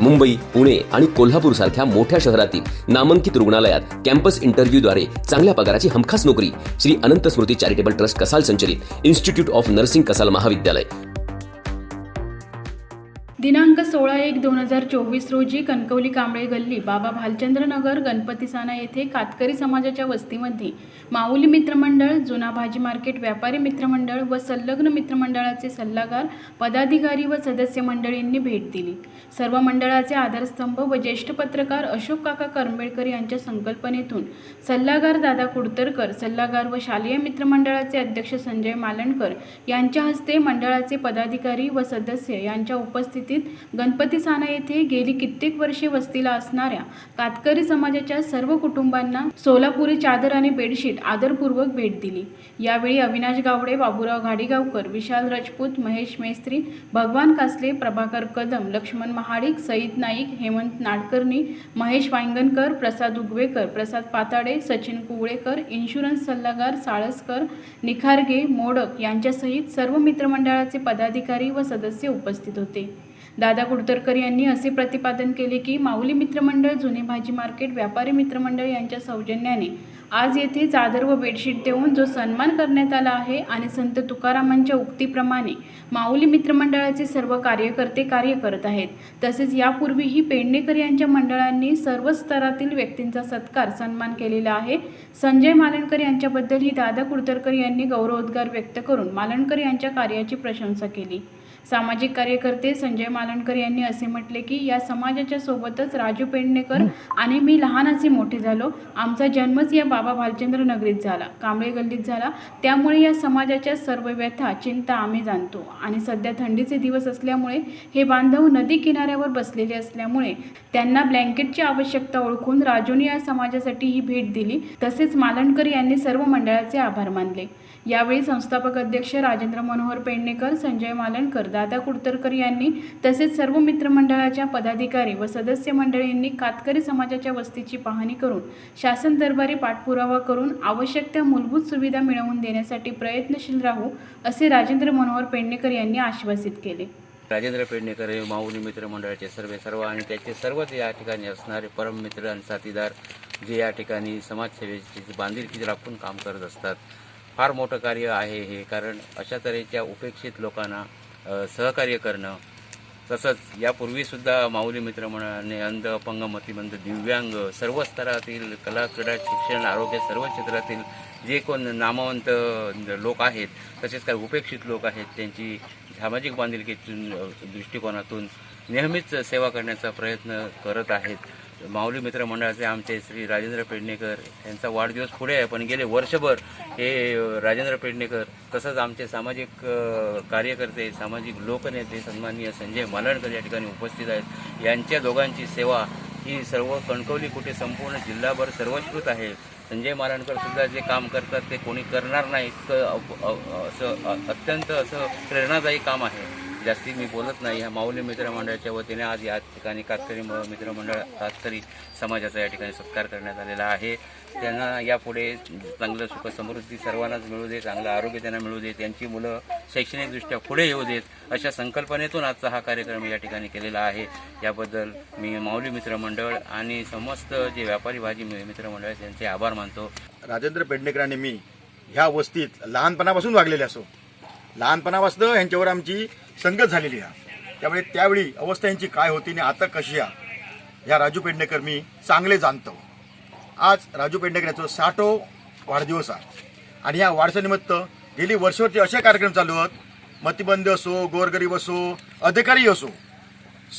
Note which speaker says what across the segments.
Speaker 1: मुंबई पुणे आणि कोल्हापूर सारख्या मोठ्या शहरातील नामांकित रुग्णालयात कॅम्पस इंटरव्ह्यूद्वारे चांगल्या पगाराची हमखास नोकरी. श्री अनंत स्मृती चॅरिटेबल ट्रस्ट कसाल संचलित इन्स्टिट्यूट ऑफ नर्सिंग कसाल महाविद्यालय.
Speaker 2: दिनांक सोळा एक दोन हजार चोवीस रोजी कणकवली कांबळे गल्ली बाबा भालचंद्र नगर गणपतीसाना येथे कातकरी समाजाच्या वस्तीमध्ये माऊली मित्रमंडळ जुना भाजी मार्केट व्यापारी मित्रमंडळ व संलग्न मित्रमंडळाचे सल्लागार पदाधिकारी व सदस्य मंडळींनी भेट दिली. सर्व मंडळाचे आधारस्तंभ व ज्येष्ठ पत्रकार अशोक काका करंबेळकर यांच्या संकल्पनेतून सल्लागार दादा कुडतरकर सल्लागार व शालेय मित्रमंडळाचे अध्यक्ष संजय मालणकर यांच्या हस्ते मंडळाचे पदाधिकारी व सदस्य यांच्या उपस्थितीत गणपती साना येथे गेली कित्येक वर्षे वस्तीला असणाऱ्या कातकरी समाजाच्या सर्व कुटुंबांना सोलापुरी चादर आणि बेडशीट आदरपूर्वक भेट दिली. यावेळी अविनाश गावडे बाबूराव घाडीगावकर विशाल राजपूत महेश मेस्त्री भगवान कासले प्रभाकर कदम लक्ष्मण महाडिक सईद नाईक हेमंत नाडकर्णी महेश वांगणकर प्रसाद उगवेकर प्रसाद पाताडे सचिन कुवळेकर इन्शुरन्स सल्लागार साळसकर निखारगे मोडक यांच्यासहित सर्व मित्रमंडळाचे पदाधिकारी व सदस्य उपस्थित होते. दादा कुडतरकर यांनी असे प्रतिपादन केले की माऊली मित्रमंडळ जुने भाजी मार्केट व्यापारी मित्रमंडळ यांच्या सौजन्याने आज येथे चादर व बेडशीट देऊन जो सन्मान करण्यात आला आहे आणि संत तुकारामांच्या उक्तीप्रमाणे माऊली मित्रमंडळाचे सर्व कार्यकर्ते कार्य करत आहेत. तसेच यापूर्वीही पेडणेकर यांच्या मंडळांनी सर्व स्तरातील व्यक्तींचा सत्कार सन्मान केलेला आहे. संजय मालणकर यांच्याबद्दलही दादा कुडतरकर यांनी गौरवोद्गार व्यक्त करून मालणकर यांच्या कार्याची प्रशंसा केली. सामाजिक कार्यकर्ते संजय मालणकर यांनी असे म्हटले की या समाजाच्या सोबतच राजू पेडणेकर आणि मी लहानाचे मोठे झालो. आमचा जन्मच या बाबा भालचंद्र नगरीत झाला. कांबळे गल्लीत झाला. त्यामुळे या समाजाच्या सर्व व्यथा चिंता आम्ही जाणतो. आणि सध्या थंडीचे दिवस असल्यामुळे हे बांधव नदी किनाऱ्यावर बसलेले असल्यामुळे त्यांना ब्लँकेटची आवश्यकता ओळखून राजूने या समाजासाठी ही भेट दिली. तसेच मालणकर यांनी सर्व मंडळाचे आभार मानले. यावेळी संस्थापक अध्यक्ष राजेंद्र मनोहर पेडणेकर संजय मालणकर दादा कुडतरकर यांनी तसेच सर्व मित्रमंडळाच्या पदाधिकारी व सदस्य मंडळींनी कातकरी समाजाच्या वस्तीची पाहणी करून शासन दरबारी पाठपुरावा करून आवश्यक त्या मूलभूत सुविधा मिळवून देण्यासाठी प्रयत्नशील राहू असे राजेंद्र मनोहर पेडणेकर यांनी आश्वासित केले.
Speaker 3: राजेंद्र पेडणेकर हे माऊली मित्र मंडळाचे सर्व सर्व आणि त्याचे सर्वच या ठिकाणी असणारे परम मित्र आणि साथीदार जे या ठिकाणी समाजसेवेची बांधिलकी राखून काम करत असतात. फार मोठं कार्य आहे हे कारण अशा तऱ्हेच्या उपेक्षित लोकांना सहकार्य करणं तसंच यापूर्वीसुद्धा माऊली मित्र म्हणाने अंध अपंग मतिमंद दिव्यांग सर्व स्तरातील कला क्रीडा शिक्षण आरोग्य सर्व क्षेत्रातील जे कोण नामवंत लोक आहेत तसेच काही उपेक्षित लोक आहेत त्यांची सामाजिक बांधिलकीतून दृष्टिकोनातून नेहमीच सेवा करण्याचा प्रयत्न करत आहेत. माऊली मित्र मंडळाचे आमचे श्री राजेंद्र पेडणेकर यांचा वाढदिवस पुढे आहे पण गेले वर्षभर हे राजेंद्र पेडणेकर तसंच आमचे सामाजिक कार्यकर्ते सामाजिक लोकनेते सन्माननीय संजय मालणकर या ठिकाणी उपस्थित आहेत. यांच्या दोघांची सेवा ही सर्व कणकवली कुठे संपूर्ण जिल्हाभर सर्वश्रुत आहे. संजय मालणकर सुद्धा जे काम करतात ते कोणी करणार नाही इतकं असं अत्यंत असं प्रेरणादायी काम आहे. जास्ती मी बोलत नाही. ह्या माऊली मित्रमंडळाच्या वतीने आज या ठिकाणी कातकरी म- मित्रमंडळ कातकरी समाजाचा या ठिकाणी सत्कार करण्यात आलेला आहे. त्यांना यापुढे चांगलं सुख समृद्धी सर्वांनाच मिळू दे चांगलं आरोग्य त्यांना मिळू दे त्यांची मुलं शैक्षणिकदृष्ट्या पुढे येऊ देत अशा संकल्पनेतून आजचा हा कार्यक्रम या ठिकाणी केलेला आहे. याबद्दल मी माऊली मित्रमंडळ आणि समस्त जे व्यापारी भाजी मित्रमंडळ त्यांचे आभार मानतो.
Speaker 4: राजेंद्र पेडणेकरांनी मी ह्या वस्तीत लहानपणापासून वागलेले असो. लहानपणापासून यांच्यावर आमची संगत झालेली आहे. त्यामुळे त्यावेळी अवस्था यांची काय होती आणि आता कशी आहे ह्या राजू पेडणेकर मी चांगले जाणतो. आज राजू पेडणेकर याचा साठो वाढदिवस आहे. आणि या वाढसानिमित्त गेली वर्षभरचे असे कार्यक्रम चालू आहेत. मतिबंद असो गोरगरीब असो अधिकारी असो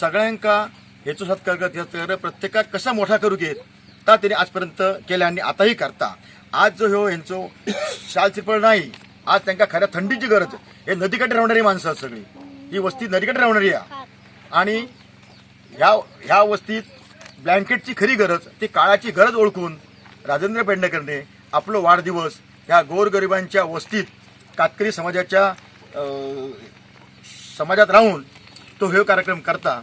Speaker 4: सगळ्यांका हेचो सत्कार करत प्रत्येकाक कसा मोठा करू घेत ता त्यांनी आजपर्यंत केला आणि आताही करता. आज जो ह्यो यांचो शाल चिरपळ नाही आज त्यांना खऱ्या थंडीची गरज हे नदीकडे राहणारी माणसं आहेत सगळी. ही वस्ती नदीकडे राहणारी आहे. आणि ह्या ह्या वस्तीत ब्लँकेटची खरी गरज ती काळाची गरज ओळखून राजेंद्र पेडणेकरने आपलं वाढदिवस ह्या गोरगरिबांच्या वस्तीत कातकरी समाजाच्या समाजात राहून तो हे कार्यक्रम करता.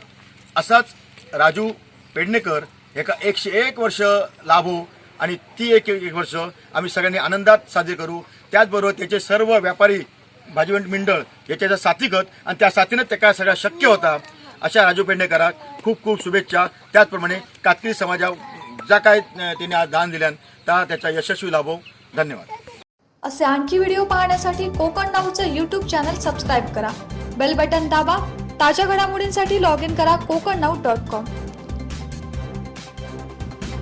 Speaker 4: असाच राजू पेडणेकर एका एकशे एक वर्ष लाभो आणि ती एक एक वर्ष आम्ही सगळ्यांनी आनंदात साजरी करू. त्याचबरोबर त्याचे सर्व व्यापारी भाजी मंडळ याच्या साथीगत आणि त्या साथीनं त्या काय सगळा शक्य होता अशा राजू पेंडेकरा खूप खूप शुभेच्छा. त्याचप्रमाणे कातकरी समाजा ज्या काय त्यांनी आज दान दिल्यान त्या त्याचा यशस्वी लाभो. धन्यवाद.
Speaker 5: असे आणखी व्हिडिओ पाहण्यासाठी कोकण नाऊचं यूट्यूब चॅनल सबस्क्राईब करा. बेल बटन दाबा. ताज्या घडामोडींसाठी लॉग इन करा कोकण नाऊ डॉट कॉम